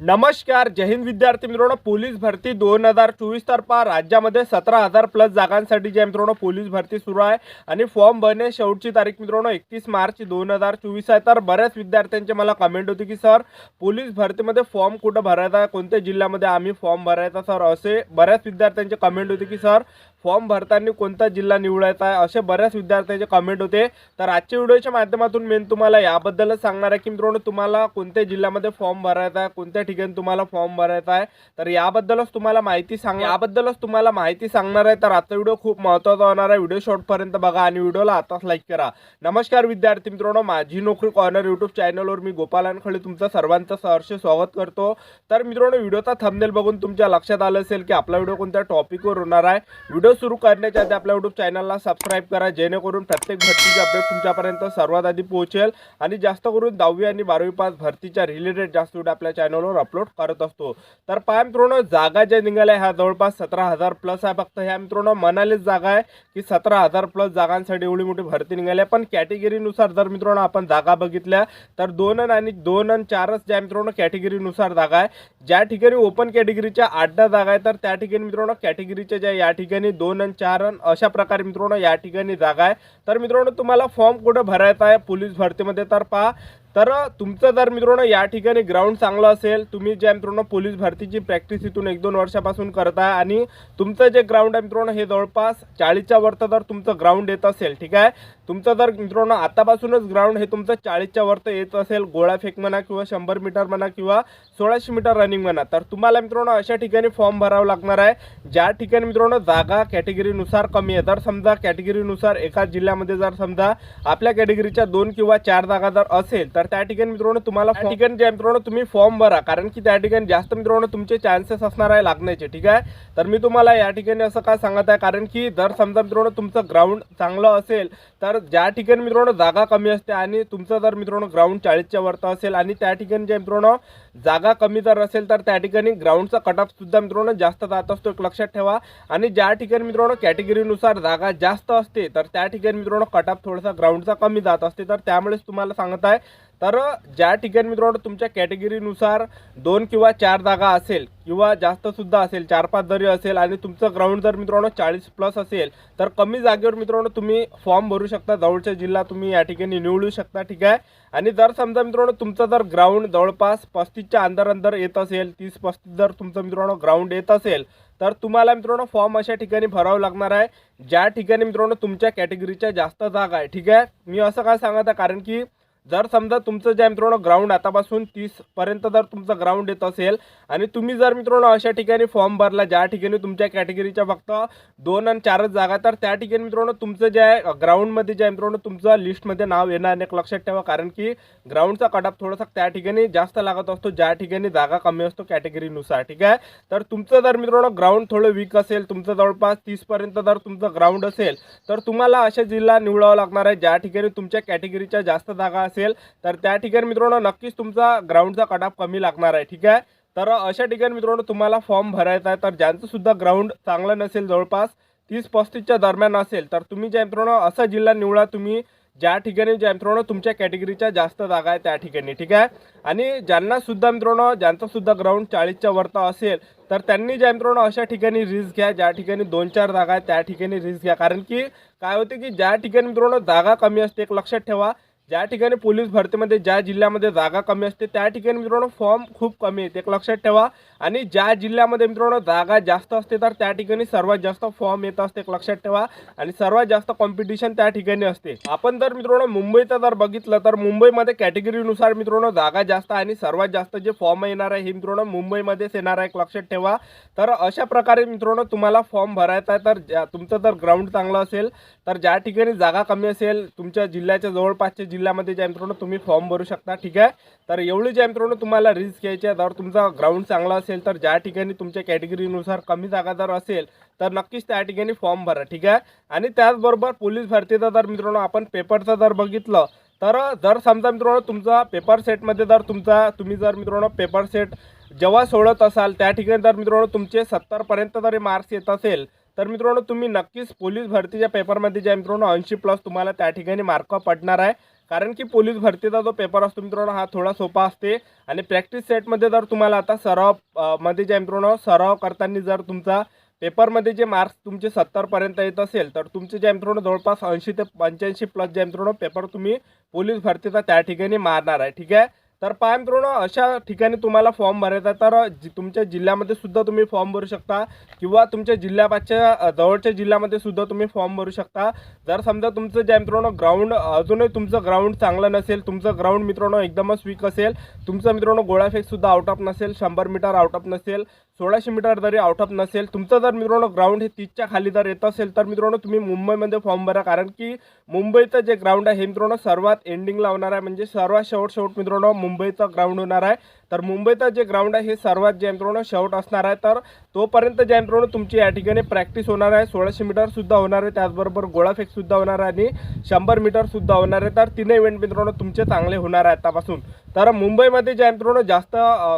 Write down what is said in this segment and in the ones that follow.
नमस्कार जय हिंद विद्यार्थी मित्रांनो. पोलीस भरती दोन हजार चोवीस तर्फा राज्यामध्ये सतरा हजार प्लस जागांसाठी जे मित्रांनो पोलीस भरती सुरू आहे. आणि फॉर्म भरणे शेवटची तारीख मित्रांनो एकतीस मार्च दोन हजार चोवीस आहे. तर बऱ्याच विद्यार्थ्यांचे मला कमेंट होती की सर पोलीस भरतीमध्ये फॉर्म कुठं भरायचा? आहे कोणत्या जिल्ह्यामध्ये आम्ही फॉर्म भरायचा सर? असे बऱ्याच विद्यार्थ्यांचे कमेंट होते की सर फॉर्म भरताना कोणता जिल्हा निवडायचा आहे? असे बऱ्याच विद्यार्थ्यांचे कमेंट होते. तर आजच्या व्हिडिओच्या माध्यमातून मेन तुम्हाला याबद्दलच सांगणार आहे की मित्रांनो तुम्हाला कोणत्या जिल्ह्यामध्ये फॉर्म भरायचा आहे? कोणत्या ठिकाणी तुम्हाला फॉर्म भरायचा आहे? तर याबद्दलच तुम्हाला माहिती सांग याबद्दलच तुम्हाला माहिती सांगणार आहे. तर आजचा व्हिडिओ खूप महत्त्वाचा होणार आहे. व्हिडिओ शॉर्टपर्यंत बघा आणि व्हिडिओला आताच लाईक करा. नमस्कार विद्यार्थी मित्रांनो माझी नोकरी कॉर्नर युट्यूब चॅनलवर मी गोपाल अनखळे तुमचं सर्वांचं सहर्ष स्वागत करतो. तर मित्रांनो व्हिडिओचा थंबनेल बघून तुमच्या लक्षात आलं असेल की आपला व्हिडिओ कोणत्या टॉपिकवर होणार आहे? व्हिडिओ सुरू करण्याच्या आधी आपल्या यूट्यूब चॅनलला सबस्क्राईब करा जेणेकरून प्रत्येक भरतीची अपडेट तुमच्यापर्यंत सर्वात आधी पोहोचेल आणि जास्त करून दहावी आणि बारावी पास भरतीच्या रिलेटेड जास्त व्हिडिओ आपल्या चॅनलवर अपलोड करत असतो. तर पाय मित्रांनो जागा ज्या निघाल्या ह्या जवळपास सतरा हजार प्लस आहे. फक्त ह्या मित्रांनो मनालीच जागा आहे की सतरा हजार प्लस जागांसाठी एवढी मोठी भरती निघाली आहे पण कॅटेगरीनुसार जर मित्रांनो आपण जागा बघितल्या तर दोन अन आणि दोन आणि चारच ज्या मित्रांनो कॅटेगरीनुसार जागा आहे. ज्या ठिकाणी ओपन कॅटेगरीच्या आठ दहा जागा आहे तर त्या ठिकाणी मित्रांनो कॅटेगरीच्या ज्या या ठिकाणी दोन आणि चार रन अशा प्रकारे मित्रांनो या ठिकाणी जागा आहे. तर मित्रांनो तुम्हाला फॉर्म कुठं भरायचा आहे? पोलीस भरतीमध्ये तर पहा. तर तुमचं जर मित्रांनो या ठिकाणी ग्राउंड चांगलं असेल तुम्ही ज्या मित्रांनो पोलीस भरतीची प्रॅक्टिस इथून एक दोन वर्षापासून करताय आणि तुमचं जे ग्राउंड आहे मित्रांनो हे जवळपास चाळीसच्या वरतं जर तुमचं ग्राउंड येत असेल ठीक आहे? तुमचं जर मित्रांनो आतापासूनच ग्राउंड हे तुमचं चाळीसच्या वरतं येत असेल गोळा फेक म्हणा किंवा शंभर मीटर म्हणा किंवा सोळाशे मीटर रनिंग म्हणा तर तुम्हाला मित्रांनो अशा ठिकाणी फॉर्म भरावा लागणार आहे ज्या ठिकाणी मित्रांनो जागा कॅटेगरीनुसार कमी आहे. जर समजा कॅटेगरीनुसार एका जिल्ह्यामध्ये जर समजा आपल्या कॅटेगरीच्या दोन किंवा चार जागा जर असेल तर त्या ठिकाणी मित्रांनो तुम्हाला त्या ठिकाणी ज्या मित्रांनो तुम्ही फॉर्म भरा. कारण की त्या ठिकाणी जास्त मित्रांनो तुमचे चान्सेस असणार आहे लागण्याचे ठीक आहे? तर मी तुम्हाला या ठिकाणी असं काय सांगत आहे? कारण की जर समजा मित्रांनो तुमचं ग्राउंड चांगलं असेल तर ज्या ठिकाणी मित्रांनो जागा कमी असते आणि तुमचं जर मित्रांनो ग्राउंड चाळीसच्या वरतं असेल आणि त्या ठिकाणी जे मित्रांनो जागा कमी जर असेल तर त्या ठिकाणी ग्राउंडचा कटअप सुद्धा मित्रांनो जास्त जात असतो. एक लक्षात ठेवा. आणि ज्या ठिकाणी मित्रांनो कॅटेगरीनुसार जागा जास्त असते तर त्या ठिकाणी मित्रांनो कटअप थोडासा ग्राउंडचा कमी जात असते. तर त्यामुळेच तुम्हाला सांगत आहे तर ज्या ठिकाणी मित्रांनो तुमच्या कॅटेगरीनुसार दोन किंवा चार जागा असेल किंवा जास्त सुद्धा असेल चार पाच जरी असेल आणि तुमचं ग्राउंड जर मित्रांनो चाळीस प्लस असेल तर कमी जागेवर मित्रांनो तुम्ही फॉर्म भरू शकता. जवळच्या जिल्हा तुम्ही या ठिकाणी निवडू शकता ठीक आहे? आणि जर समजा मित्रांनो तुमचं जर ग्राउंड जवळपास पस्तीसच्या अंदर अंदर येत असेल तीस पस्तीस जर तुमचं मित्रांनो ग्राउंड येत असेल तर तुम्हाला मित्रांनो फॉर्म अशा ठिकाणी भरावं लागणार आहे ज्या ठिकाणी मित्रांनो तुमच्या कॅटेगरीच्या जास्त जागा आहे ठीक आहे? मी असं काय सांगत आहे? कारण की जर समजा तुमचं जे मित्रांनो ग्राउंड आतापासून तीसपर्यंत जर तुमचं ग्राउंड येत असेल आणि तुम्ही जर मित्रांनो अशा ठिकाणी फॉर्म भरला ज्या ठिकाणी तुमच्या कॅटेगरीच्या फक्त दोन आणि चारच जागा तर त्या ठिकाणी मित्रांनो तुमचं जे आहे ग्राउंडमध्ये जे मित्रांनो तुमचं लिस्टमध्ये नाव येणार नाही एक लक्षात ठेवा. कारण की ग्राउंडचा कटअप थोडासा त्या ठिकाणी जास्त लागत असतो ज्या ठिकाणी जागा कमी असतो कॅटेगरीनुसार ठीक आहे? तर तुमचं जर मित्रांनो ग्राउंड थोडं वीक असेल तुमचं जवळपास तीसपर्यंत जर तुमचं ग्राउंड असेल तर तुम्हाला अशा जिल्हा निवडावा लागणार आहे ज्या ठिकाणी तुमच्या कॅटेगरीच्या जास्त जागा असेल तर त्या ठिकाणी मित्रांनो नक्कीच तुमचा ग्राउंडचा कटअप कमी लागणार आहे ठीक आहे? तर अशा ठिकाणी मित्रांनो तुम्हाला फॉर्म भरायचा आहे तर ज्यांचंसुद्धा ग्राउंड चांगलं नसेल जवळपास तीस पस्तीसच्या दरम्यान असेल तर तुम्ही ज्या मित्रांनो असा जिल्हा निवडा तुम्ही ज्या ठिकाणी ज्या मित्रांनो तुमच्या कॅटेगरीच्या जास्त जागा आहे त्या ठिकाणी ठीक आहे? आणि ज्यांना सुद्धा मित्रांनो ज्यांचं सुद्धा ग्राउंड चाळीसच्या वरता असेल तर त्यांनी ज्या मित्रांनो अशा ठिकाणी रिस्क घ्या ज्या ठिकाणी दोन चार जागा आहेत त्या ठिकाणी रिस्क घ्या. कारण की काय होते की ज्या ठिकाणी मित्रांनो जागा कमी असते एक लक्षात ठेवा ज्या ठिकाणी पोलीस भरतीमध्ये ज्या जिल्ह्यामध्ये जागा कमी असते त्या ठिकाणी मित्रांनो फॉर्म खूप कमी येते. एक लक्षात ठेवा. आणि ज्या जिल्ह्यामध्ये मित्रांनो जागा जास्त असते तर त्या ठिकाणी सर्वात जास्त फॉर्म येत असते एक लक्षात ठेवा. आणि सर्वात जास्त कॉम्पिटिशन त्या ठिकाणी असते. आपण जर मित्रांनो मुंबईचं जर बघितलं तर मुंबईमध्ये कॅटेगरीनुसार मित्रांनो जागा जास्त आणि सर्वात जास्त जे फॉर्म येणार आहे हे मित्रांनो मुंबईमध्येच येणार आहे एक लक्षात ठेवा. तर अशा प्रकारे मित्रांनो तुम्हाला फॉर्म भरायचा आहे तर ज्या- तुमचं जर ग्राउंड चांगलं असेल तर ज्या ठिकाणी जागा कमी असेल तुमच्या जिल्ह्याच्या जवळपासच्या जिल्ह्यामध्ये ज्या मित्रांनो तुम्ही फॉर्म भरू शकता ठीक आहे? तर एवढी ज्या मित्रांनो तुम्हाला रिस्क घ्यायची आहे जर तुमचा ग्राउंड चांगला असेल तर ज्या ठिकाणी तुमच्या कॅटेगरीनुसार कमी जागा जर असेल तर नक्कीच त्या ठिकाणी फॉर्म भरा ठीक आहे? आणि त्याचबरोबर पोलीस भरतीचा जर मित्रांनो आपण पेपरचा जर बघितलं तर जर समजा मित्रांनो तुमचा पेपर सेटमध्ये जर तुमचा तुम्ही जर मित्रांनो पेपर सेट जेव्हा सोडत असाल त्या ठिकाणी जर मित्रांनो तुमचे सत्तरपर्यंत जरी मार्क्स येत असेल तर मित्रांनो तुम्ही नक्कीच पोलीस भरतीच्या पेपरमध्ये ज्या मित्रांनो ऐंशी प्लस तुम्हाला त्या ठिकाणी मार्क पडणार आहे. कारण की पोलीस भरतीचा जो पेपर असतो मित्रांनो हा थोडा सोपा असते. आणि प्रॅक्टिस सेटमध्ये जर तुम्हाला आता सरावमध्ये जे मित्रांनो सराव करताना जर तुमचा पेपरमध्ये जे मार्क्स तुमचे सत्तरपर्यंत येत असेल तर तुमचे जे मित्रांनो जवळपास ऐंशी ते पंच्याऐंशी प्लस जे मित्रांनो पेपर तुम्ही पोलीस भरतीचा त्या ठिकाणी मारणार आहे. ठीक आहे? तर पाय मित्रांनो अशा ठिकाणी तुम्हाला फॉर्म भरायचा आहे. तर जि तुमच्या जिल्ह्यामध्ये सुद्धा तुम्ही फॉर्म भरू शकता किंवा तुमच्या जिल्ह्यापासच्या जवळच्या जिल्ह्यामध्ये सुद्धा तुम्ही फॉर्म भरू शकता जर समजा तुमचं ज्या मित्रांनो ग्राउंड अजूनही तुमचं ग्राउंड चांगलं नसेल तुमचं ग्राउंड मित्रांनो एकदमच वीक असेल तुमचं मित्रांनो गोळाफेकसुद्धा आउट ऑफ नसेल शंभर मीटर आउट ऑफ नसेल सोळाशे मीटर जरी आउट ऑफ नसेल तुमचं जर मित्रांनो ग्राउंड हे तीसच्या खाली जर येत असेल तर मित्रांनो तुम्ही मुंबईमध्ये फॉर्म भरा. कारण की मुंबईचं जे ग्राउंड आहे हे मित्रांनो सर्वात एंडिंगला होणार आहे. म्हणजे सर्वात शेवट शेवट मित्रांनो मुंबईचं ग्राउंड होणार आहे. तर मुंबईचं जे ग्राउंड आहे हे सर्वात जे मित्रांनो शेवट असणार आहे. तर तोपर्यंत जे मित्रांनो तुमची या ठिकाणी प्रॅक्टिस होणार आहे. सोळाशे मीटरसुद्धा होणार आहे. त्याचबरोबर गोळाफेकसुद्धा होणार आहे आणि शंभर मीटरसुद्धा होणार आहे. तर तिन्ही इव्हेंट मित्रांनो तुमचे चांगले होणार आहे आतापासून. तर मुंबईमध्ये जे मित्रांनो जास्त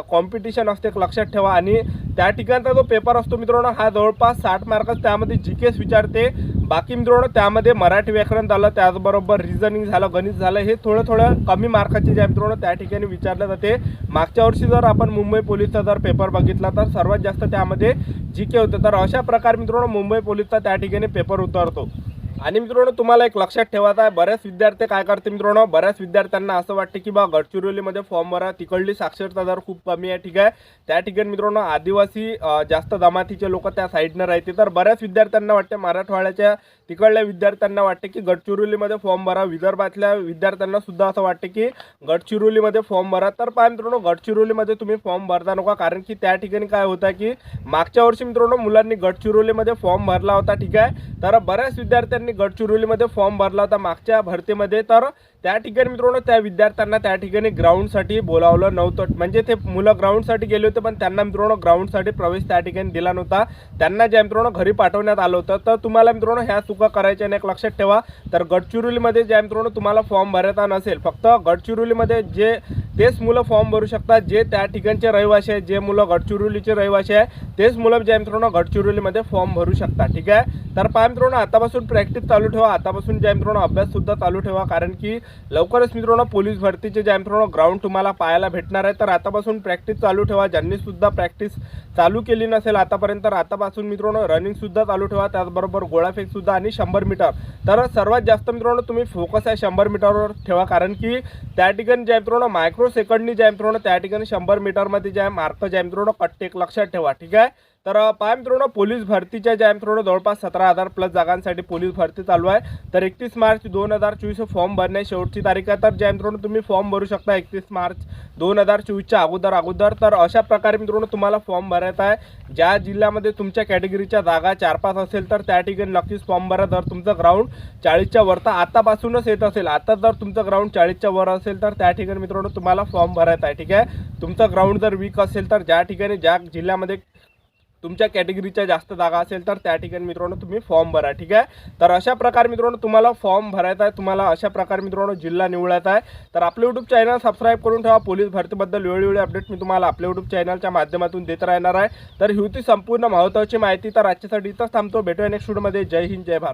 कॉम्पिटिशन असते लक्षात ठेवा. आणि त्या ठिकाणचा जो पेपर असतो मित्रांनो हा जवळपास साठ मार्कच त्यामध्ये जी केस विचारते. बाकी मित्रांनो त्यामध्ये मराठी व्याकरण झालं त्याचबरोबर रिझनिंग झालं गणित झालं हे थोडं थोडं कमी मार्काचे जे मित्रांनो त्या ठिकाणी विचारलं जाते. मागच्या वर्षी जर आपण मुंबई पोलीसचा जर पेपर बघितला तर सर्वात जास्त त्यामध्ये जी के होते. तर अशा प्रकारे मित्रांनो मुंबई पोलीसचा त्या ठिकाणी पेपर उतरतो. आणि मित्रांनो तुम्हाला एक लक्षात ठेवायचं आहे बऱ्याच विद्यार्थी काय करते मित्रांनो? बऱ्याच विद्यार्थ्यांना असं वाटते की बा गडचिरोलीमध्ये फॉर्म भरा तिकडली साक्षरता दर खूप कमी आहे ठीक आहे? त्या ठिकाणी मित्रांनो आदिवासी जास्त जमातीचे लोक त्या साईडनं राहते तर बऱ्याच विद्यार्थ्यांना वाटते मराठवाड्याच्या तिकडल्या विद्यार्थ्यांना वाटते की गडचिरोलीमध्ये फॉर्म भरा विदर्भातल्या विद्यार्थ्यांना सुद्धा असं वाटते की गडचिरोलीमध्ये फॉर्म भरा. तर पहा मित्रांनो गडचिरोलीमध्ये तुम्ही फॉर्म भरता नका कारण की त्या ठिकाणी काय होतं की मागच्या वर्षी मित्रांनो मुलांनी गडचिरोलीमध्ये फॉर्म भरला होता ठीक आहे? तर बऱ्याच विद्यार्थ्यांनी गडचिरोलीमध्ये फॉर्म भरला होता मागच्या भरतीमध्ये. तर त्या ठिकाणी मित्रांनो त्या विद्यार्थ्यांना त्या ठिकाणी ग्राउंडसाठी बोलावलं नव्हतं. म्हणजे ते मुलं ग्राउंडसाठी गेले होते पण त्यांना मित्रांनो ग्राउंडसाठी प्रवेश त्या ठिकाणी दिला नव्हता. त्यांना ज्या मित्रांनो घरी पाठवण्यात आलं होतं. तर तुम्हाला मित्रांनो ह्या चुका करायच्या नाही एक लक्षात ठेवा. तर गडचिरोलीमध्ये ज्या मित्रांनो तुम्हाला फॉर्म भरायचा नसेल फक्त गडचिरोलीमध्ये जे तेच मुलं फॉर्म भरू शकतात. जे त्या ठिकाणचे रहिवासी आहेत जे मुलं गडचिरोलीचे रहिवासी आहे तेच मुलं ज्या मित्रांनो गडचिरोलीमध्ये फॉर्म भरू शकतात. ठीक आहे? तर पहा मित्रांनो आतापासून प्रॅक्टिस चालू ठेवा. आतापासून ज्या मित्रांनो अभ्याससुद्धा चालू ठेवा. कारण की लवकरच मित्रांनो पोलीस भरतीचे ज्या मित्रांनो ग्राउंड तुम्हाला पाहायला भेटणार आहे. तर आतापासून प्रॅक्टिस चालू ठेवा. ज्यांनीसुद्धा प्रॅक्टिस चालू केली नसेल आतापर्यंत तर आतापासून मित्रांनो रनिंगसुद्धा चालू ठेवा. त्याचबरोबर गोळाफेकसुद्धा आणि शंभर मीटर. तर सर्वात जास्त मित्रांनो तुम्ही फोकस आहे शंभर मीटरवर ठेवा. कारण की त्या ठिकाणी ज्या मित्रांनो मायक्रो सेकंडनी ज्या मित्रांनो त्या ठिकाणी शंभर मीटरमध्ये जे आहे मार्क ज्या मित्रांनो कट्टेक लक्षात ठेवा. ठीक आहे? तर अ, पहा मित्रांनो पोलीस भरतीच्या ज्या मित्रांनो जवळपास सतरा हजार प्लस जागांसाठी पोलीस भरती चालू आहे. तर एकतीस मार्च दोन हजार चोवीस फॉर्म भरणे शेवटची तारीख आहे. तर ज्या मित्रांनो तुम्ही फॉर्म भरू शकता एकतीस मार्च दोन हजार चोवीसच्या अगोदर अगोदर. तर अशा प्रकारे मित्रांनो तुम्हाला फॉर्म भरायचा आहे. ज्या जिल्ह्यामध्ये तुमच्या कॅटेगरीच्या जागा चार पाच असेल तर त्या ठिकाणी नक्कीच फॉर्म भरा. जर तुमचं ग्राउंड चाळीसच्या वर तर आतापासूनच येत असेल आता जर तुमचं ग्राउंड चाळीसच्या वर असेल तर त्या ठिकाणी मित्रांनो तुम्हाला फॉर्म भरायचा आहे. ठीक आहे? तुमचं ग्राउंड जर वीक असेल तर ज्या ठिकाणी ज्या जिल्ह्यामध्ये तुमच्या कॅटेगरीच्या जास्त जागा असेल तर त्या ठिकाणी मित्रांनो तुम्ही फॉर्म भरा ठीक आहे? तर अशा प्रकारे मित्रांनो तुम्हाला फॉर्म भरायचा आहे तुम्हाला अशा प्रकारे मित्रांनो जिल्हा निवडायचा आहे. तर आपलं यूट्यूब चॅनल सबस्क्राईब करून ठेवा पोलीस भरतीबद्दल वेळोवेळी अपडेट मी तुम्हाला आपल्या यूट्यूब चॅनलच्या माध्यमातून देत राहणार आहे. तर ही होती संपूर्ण महत्त्वाची माहिती तर आजच्यासाठी इथंच थांबतो. भेटूया नेक्स्ट व्हिडिओमध्ये जय हिंद जय भारत.